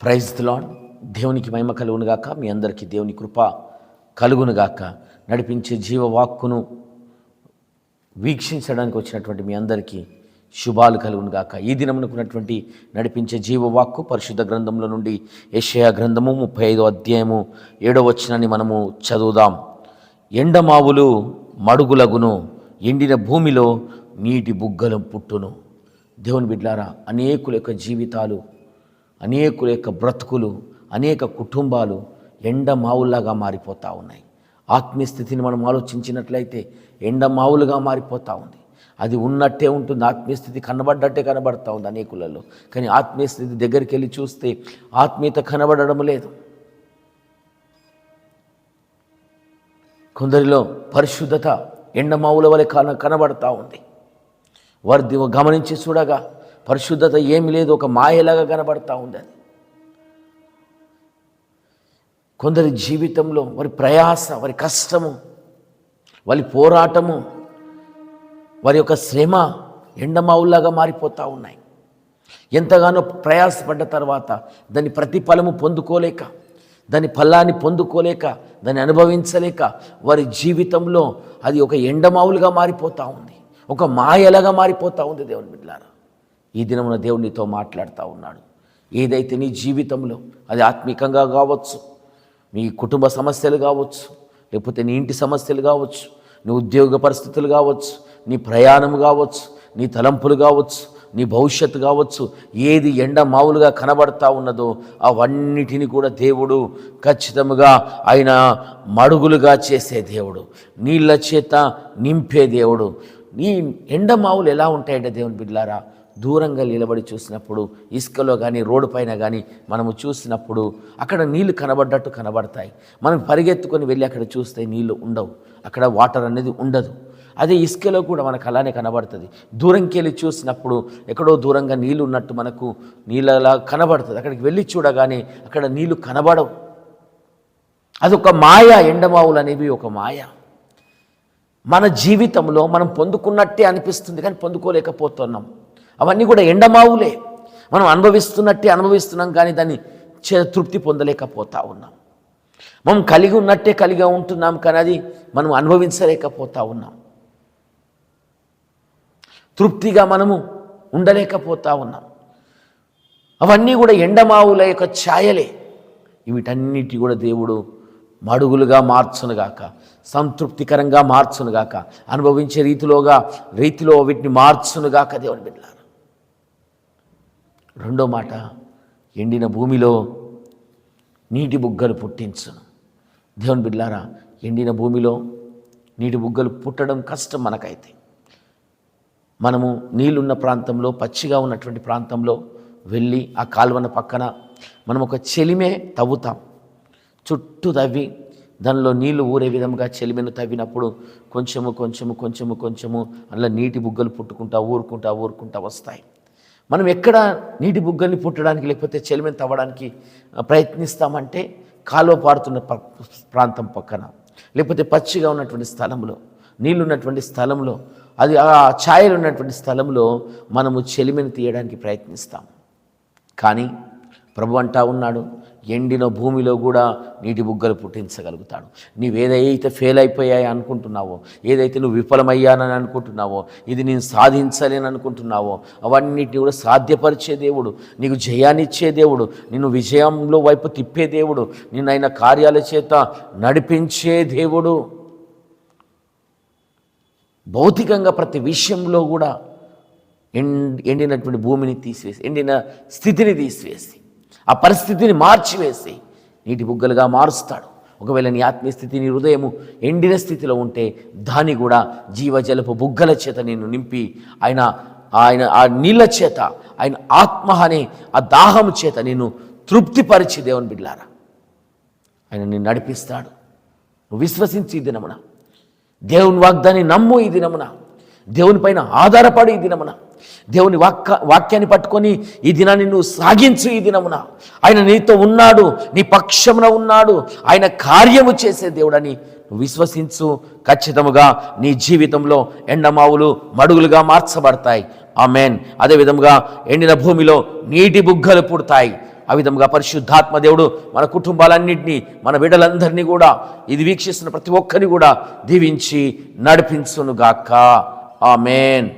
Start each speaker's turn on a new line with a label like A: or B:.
A: Praise lord దేవునికి మహిమ కలుగునుగాక మీ అందరికీ దేవుని కృప కలుగునుగాక నడిపించే జీవవాక్కును వీక్షించడానికి వచ్చినటువంటి మీ అందరికీ శుభాలు కలుగునుగాక ఈ దినమునకున్నటువంటి నడిపించే జీవవాక్కు పరిశుద్ధ గ్రంథంలో నుండి యెషయా గ్రంథము ముప్పై ఐదో అధ్యాయము ఏడో వచనాన్ని మనము చదువుదాం. ఎండమావులు మడుగులగును ఎండిన భూమిలో నీటి బుగ్గలం పుట్టును. దేవుని బిడ్లారా అనేకుల యొక్క జీవితాలు అనేకుల యొక్క బ్రతుకులు అనేక కుటుంబాలు ఎండమావుల్లాగా మారిపోతూ ఉన్నాయి. ఆత్మీయ స్థితిని మనం ఆలోచించినట్లయితే ఎండమావులుగా మారిపోతూ ఉంది. అది ఉన్నట్టే ఉంటుంది. ఆత్మీయ స్థితి కనబడ్డట్టే కనబడతా ఉంది అనేకులలో. కానీ ఆత్మీయ స్థితి దగ్గరికి వెళ్ళి చూస్తే ఆత్మీయత కనబడడం లేదు. కొందరిలో పరిశుద్ధత ఎండమావుల వలె కన కనబడతా ఉంది. వారి గమనించి చూడగా పరిశుద్ధత ఏమి లేదు ఒక మాయలాగా కనబడతా ఉంది అది. కొందరి జీవితంలో వారి ప్రయాస వారి కష్టము వారి పోరాటము వారి యొక్క శ్రమ ఎండమావుల్లాగా మారిపోతూ ఉన్నాయి. ఎంతగానో ప్రయాసపడ్డ తర్వాత దాని ప్రతిఫలము పొందుకోలేక దాని ఫలాన్ని పొందుకోలేక దాన్ని అనుభవించలేక వారి జీవితంలో అది ఒక ఎండమావులుగా మారిపోతూ ఉంది. ఒక మాయలాగా మారిపోతూ ఉంది దేవుని బిడ్డలారా ఈ దినమున దేవునితో మాట్లాడుతూ ఉన్నాడు. ఏదైతే నీ జీవితంలో అది ఆత్మికంగా కావచ్చు మీ కుటుంబ సమస్యలు కావచ్చు లేకపోతే నీ ఇంటి సమస్యలు కావచ్చు నీ ఉద్యోగ పరిస్థితులు కావచ్చు నీ ప్రయాణం కావచ్చు నీ తలంపులు కావచ్చు నీ భవిష్యత్తు కావచ్చు ఏది ఎండ మామూలుగా కనబడతా ఉన్నదో అవన్నిటిని కూడా దేవుడు ఖచ్చితంగా ఆయన మడుగులుగా చేసే దేవుడు. నీళ్ళ చేత నింపే దేవుడు. నీ ఎండమావులు ఎలా ఉంటాయంటే దేవుని బిడ్లారా దూరంగా నిలబడి చూసినప్పుడు ఇసుకలో కానీ రోడ్డు పైన కానీ మనము చూసినప్పుడు అక్కడ నీళ్ళు కనబడ్డట్టు కనబడతాయి. మనం పరిగెత్తుకొని వెళ్ళి అక్కడ చూస్తే నీళ్ళు ఉండవు. అక్కడ వాటర్ అనేది ఉండదు. అదే ఇసుకలో కూడా మనకు అలానే కనబడుతుంది. దూరంకి వెళ్ళి చూసినప్పుడు ఎక్కడో దూరంగా నీళ్ళు ఉన్నట్టు మనకు నీళ్ళలా కనబడుతుంది. అక్కడికి వెళ్ళి చూడగానే అక్కడ నీళ్ళు కనబడవు. అదొక మాయ ఎండమావులు అనేవి ఒక మాయ. మన జీవితంలో మనం పొందుకున్నట్టే అనిపిస్తుంది కానీ పొందుకోలేకపోతున్నాం. అవన్నీ కూడా ఎండమావులే. మనం అనుభవిస్తున్నట్టే అనుభవిస్తున్నాం కానీ దాన్ని తృప్తి పొందలేకపోతా ఉన్నాం. మనం కలిగి ఉన్నట్టే కలిగి ఉంటున్నాం కానీ అది మనం అనుభవించలేకపోతా ఉన్నాం. తృప్తిగా మనము ఉండలేకపోతా ఉన్నాం. అవన్నీ కూడా ఎండమావుల యొక్క ఛాయలే. వీటన్నిటి కూడా దేవుడు మడుగులుగా మార్చునుగాక సంతృప్తికరంగా మార్చునుగాక అనుభవించే రీతిలోగా రీతిలో వీటిని మార్చునుగాక దేవుని బిడ్డలారు. రెండో మాట ఎండిన భూమిలో నీటి బుగ్గలు పుట్టించును దేవుని బిడ్లారా ఎండిన భూమిలో నీటి బుగ్గలు పుట్టడం కష్టం మనకైతే. మనము నీళ్ళున్న ప్రాంతంలో పచ్చిగా ఉన్నటువంటి ప్రాంతంలో వెళ్ళి ఆ కాలువన పక్కన మనం ఒక చెలిమే తవ్వుతాం. చుట్టూ తవ్వి దానిలో నీళ్ళు ఊరే విధంగా చెలిమెను తవ్వినప్పుడు కొంచెము కొంచెము కొంచెము కొంచెము అందులో నీటి బుగ్గలు పుట్టుకుంటా ఊరుకుంటా ఊరుకుంటా వస్తాయి. మనం ఎక్కడ నీటి బుగ్గల్ని పుట్టడానికి లేకపోతే చెలిమెను తవ్వడానికి ప్రయత్నిస్తామంటే కాలువ పారుతున్న ప్రాంతం పక్కన. లేకపోతే పచ్చిగా ఉన్నటువంటి స్థలంలో నీళ్ళు ఉన్నటువంటి స్థలంలో అది ఆ ఛాయలు ఉన్నటువంటి స్థలంలో మనము చెలిమెను తీయడానికి ప్రయత్నిస్తాం. కానీ ప్రభు అంటా ఉన్నాడు ఎండిన భూమిలో కూడా నీటి బుగ్గలు పుట్టించగలుగుతాడు. నీవేదైతే ఫెయిల్ అయిపోయాయి అనుకుంటున్నావో ఏదైతే నువ్వు విఫలమయ్యానని అనుకుంటున్నావో ఇది నేను సాధించలేని అనుకుంటున్నావో అవన్నిటిని కూడా సాధ్యపరిచే దేవుడు నీకు జయాన్నిచ్చే దేవుడు నిన్ను విజయంలో వైపు తిప్పే దేవుడు నిన్ను ఆయన కార్యాల చేత నడిపించే దేవుడు. భౌతికంగా ప్రతి విషయంలో కూడా ఎండ్ ఎండినటువంటి భూమిని తీసివేసి ఎండిన స్థితిని తీసివేసి ఆ పరిస్థితిని మార్చివేసి నీటి బుగ్గలుగా మారుస్తాడు. ఒకవేళ నీ ఆత్మీయ స్థితి నీ హృదయము ఎండిన స్థితిలో ఉంటే దాన్ని కూడా జీవజలపు బుగ్గల చేత నేను నింపి ఆయన ఆయన ఆ నీళ్ళ చేత ఆయన ఆత్మ అనే ఆ దాహం చేత నేను తృప్తిపరిచి దేవుని బిడ్లారా ఆయన నిన్ను నడిపిస్తాడు. నువ్వు విశ్వసించి ఈ దినమున. దేవుని వాగ్దాన్ని నమ్ము ఈ దినమున. దేవుని పైన ఆధారపడి ఈ దినమున. దేవుని వాక్య వాక్యాన్ని పట్టుకొని ఈ దినాన్ని నువ్వు సాగించు ఈ దినమున. ఆయన నీతో ఉన్నాడు నీ పక్షమున ఉన్నాడు ఆయన కార్యము చేసే దేవుడని విశ్వసించు. ఖచ్చితముగా నీ జీవితంలో ఎండమావులు మడుగులుగా మార్చబడతాయి. ఆమెన్. మేన్ అదేవిధముగా ఎండిన భూమిలో నీటి బుగ్గలు పుడతాయి. ఆ విధంగా పరిశుద్ధాత్మ దేవుడు మన కుటుంబాలన్నింటినీ మన బిడ్డలందరినీ కూడా ఇది వీక్షిస్తున్న ప్రతి ఒక్కరిని కూడా దీవించి నడిపించునుగాక. ఆమెన్.